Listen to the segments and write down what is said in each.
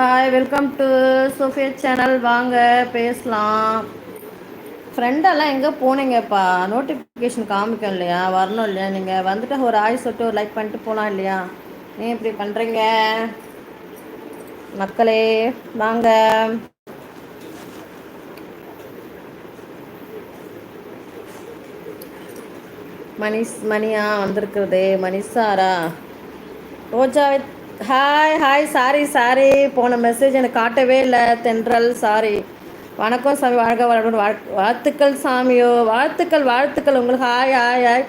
Hi welcome to Sophia channel வாங்க பேசலாம். ஃப்ரெண்டெல்லாம் எங்கே போனீங்கப்பா? நோட்டிஃபிகேஷன் காமிக்கும் இல்லையா? வரணும் இல்லையா? நீங்கள் வந்துட்டு ஒரு ஆய் சொட்டு ஒரு லைக் பண்ணிட்டு போகலாம் இல்லையா? ஏன் இப்படி பண்ணுறீங்க மக்களே வாங்க. மணிஷ் மணியா வந்திருக்குது? மணிஷாரா Roja hi hi sorry sorry போன மெசேஜ் எனக்கு காட்டவே இல்லை தென்றல் சாரி வணக்கம் சாமி வாழ்க வளமுடன். வாழ்த்துக்கள் சாமியோ. வாழ்த்துக்கள் வாழ்த்துக்கள். உங்களுக்கு hi hi hi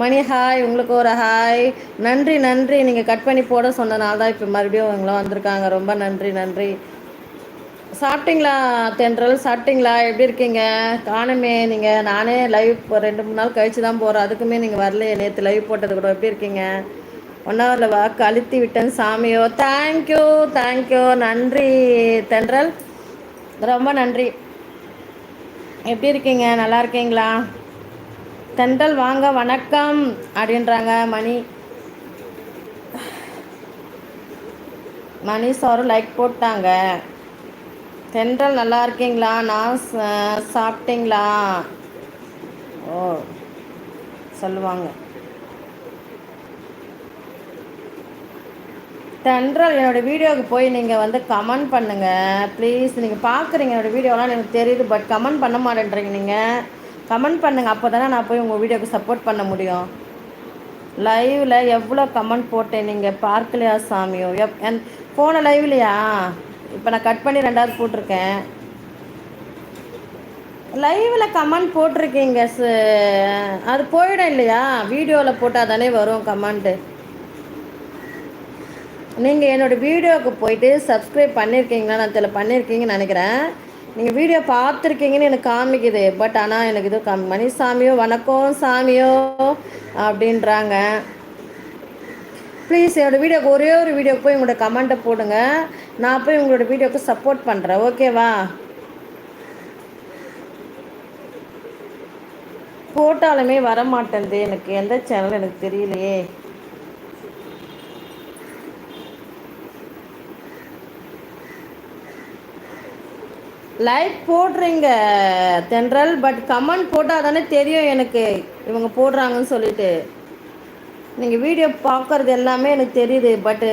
Mani hi உங்களுக்கு ஒரு ஹாய் நன்றி நன்றி. நீங்கள் கட் பண்ணி போட சொன்னனால தான் இப்போ மறுபடியும் இவங்களாம் வந்திருக்காங்க. ரொம்ப நன்றி நன்றி. சாப்பிட்டீங்களா தென்றல்? சாப்பிட்டீங்களா? எப்படி இருக்கீங்க? காணுமே நீங்கள் நானே லைவ் ரெண்டு மூணு நாள் கழிச்சு தான் போகிறேன் அதுக்குமே நீங்கள் வரலையே நேற்று லைவ் போட்டது கூட. எப்படி இருக்கீங்க? ஒன் ஹவரில் வாக்கு அழுத்தி விட்டேன் சாமியோ. தேங்க்யூ தேங்க்யூ நன்றி தென்றல். ரொம்ப நன்றி. எப்படி இருக்கீங்க? நல்லா இருக்கீங்களா? தென்றல் வாங்க வணக்கம் அப்படின்றாங்க மணி. மணி சாரும் லைக் போட்டாங்க. தென்றல் நல்லா இருக்கீங்களா? நான் சாப்பிட்டீங்களா? ஓ சொல்லுவாங்க. தென்றல் என்னோடய வீடியோவுக்கு போய் நீங்கள் வந்து கமெண்ட் பண்ணுங்கள் ப்ளீஸ் நீங்கள் பார்க்குறீங்க என்னோடய வீடியோலாம் எனக்கு தெரியுது பட் கமெண்ட் பண்ண மாட்டேன்றீங்க நீங்கள் கமெண்ட் பண்ணுங்கள் அப்போ தானே நான் போய் உங்கள் வீடியோவுக்கு சப்போர்ட் பண்ண முடியும். லைவில் எவ்வளோ கமெண்ட் போட்டேன் நீங்கள் பார்க்கலையா சாமியோ எப் என் போன லைவ்லையா இப்போ நான் கட் பண்ணி ரெண்டாவது போட்டிருக்கேன். லைவில் கமெண்ட் போட்டிருக்கீங்க அது போயிடும் இல்லையா? வீடியோவில் போட்டால் தானே வரும் கமெண்ட்டு நீங்கள் என்னோடய வீடியோவுக்கு போயிட்டு சப்ஸ்கிரைப் பண்ணியிருக்கீங்களா நான் தெரியல பண்ணியிருக்கீங்கன்னு நினைக்கிறேன். நீங்கள் வீடியோ பார்த்துருக்கீங்கன்னு எனக்கு காமிக்குது. பட் ஆனால் எனக்கு இது காமி மணி சாமியோ வணக்கம் சாமியோ அப்படின்றாங்க. ப்ளீஸ் என்னோடய வீடியோக்கு ஒரே ஒரு வீடியோக்கு போய் உங்களோட கமெண்ட்டை போடுங்க. நான் போய் உங்களோட வீடியோக்கு சப்போர்ட் பண்ணுறேன் ஓகேவா போட்டாலுமே வர மாட்டேங்குது எனக்கு. எந்த சேனல் எனக்கு தெரியலையே. லைக் போடுறீங்க தென்றல் பட் கமெண்ட் போட்டால் தானே தெரியும் எனக்கு இவங்க போடுறாங்கன்னு சொல்லிட்டு. நீங்கள் வீடியோ பார்க்குறது எல்லாமே எனக்கு தெரியுது பட்டு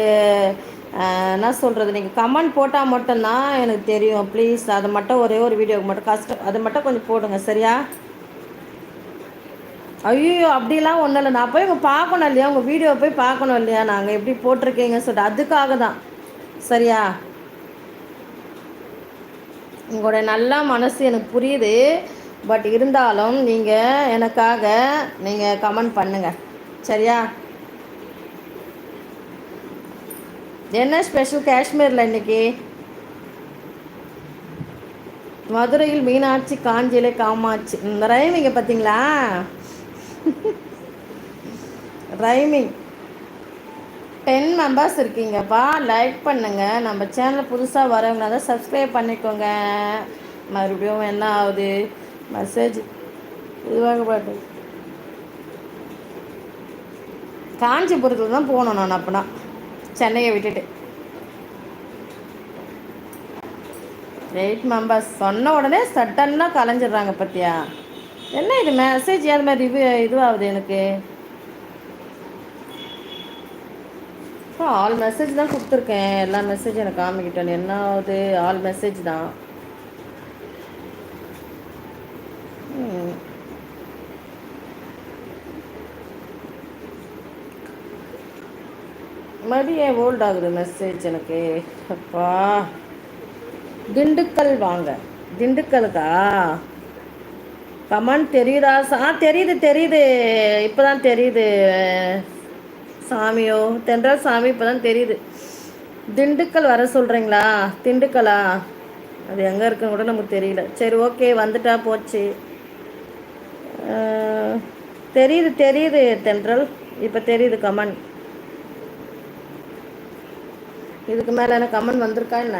என்ன சொல்கிறது நீங்கள் கமெண்ட் போட்டால் மட்டும்தான் எனக்கு தெரியும். ப்ளீஸ் அதை மட்டும் ஒரே ஒரு வீடியோக்கு மட்டும் கஷ்டம் அதை மட்டும் கொஞ்சம் போடுங்க சரியா? ஐயோ அப்படிலாம் ஒன்றும் இல்லை. நான் போய் உங்கள் பார்க்கணும் இல்லையா? உங்கள் வீடியோ போய் பார்க்கணும் இல்லையா? நாங்கள் எப்படி போட்டிருக்கீங்கன்னு சொல்லிட்டு அதுக்காக தான் சரியா? உங்களோட நல்ல மனசு எனக்கு புரியுது. பட் இருந்தாலும் நீங்கள் எனக்காக நீங்கள் கமெண்ட் பண்ணுங்கள் சரியா? என்ன ஸ்பெஷல் காஷ்மீரில் இன்னைக்கு? மதுரையில் மீனாட்சி காஞ்சியிலே காமாட்சி. இந்த ரைமிங்க பார்த்தீங்களா? ரைமிங் டென் மெம்பர்ஸ் இருக்கீங்கப்பா. லைக் பண்ணுங்கள் நம்ம சேனலில் புதுசாக வரவங்களா தான் சப்ஸ்கிரைப் பண்ணிக்கோங்க. மறுபடியும் என்ன ஆகுது? மெசேஜ் இதுவாக பாட்டு காஞ்சிபுரத்தில் தான் போகணும் நான் அப்போனா. சென்னையை விட்டுட்டு. எயிட் மெம்பர்ஸ் சொன்ன உடனே சட்டன்னாக கலைஞ்சிடுறாங்க பார்த்தியா என்ன இது மெசேஜ் அது மாதிரி இது இதுவாகுது எனக்கு? ஆல் மெசேஜ் தான் கொடுத்துருக்கேன். எல்லா மெசேஜ் எனக்கு காமிக்கிட்டேன். என்ன ஆகுது? ஆல் மெசேஜ் தான். மறுபடியும் ஏன் ஓல்ட் ஆகுது மெசேஜ் எனக்கு? அப்பா. திண்டுக்கல் வாங்க. திண்டுக்கலுக்கா? கமெண்ட் தெரியுதா? ஆ தெரியுது தெரியுது. இப்போ தான் தெரியுது. சாமியோ தென்றல் சாமி இப்போ தான் தெரியுது. திண்டுக்கல் வர சொல்கிறீங்களா திண்டுக்கலா? அது எங்கே இருக்குன்னு கூட நமக்கு தெரியல. சரி ஓகே வந்துட்டா போச்சு. தெரியுது தெரியுது தென்றல். இப்போ தெரியுது கமன். இதுக்கு மேலே என்ன கமன் வந்திருக்கா என்ன?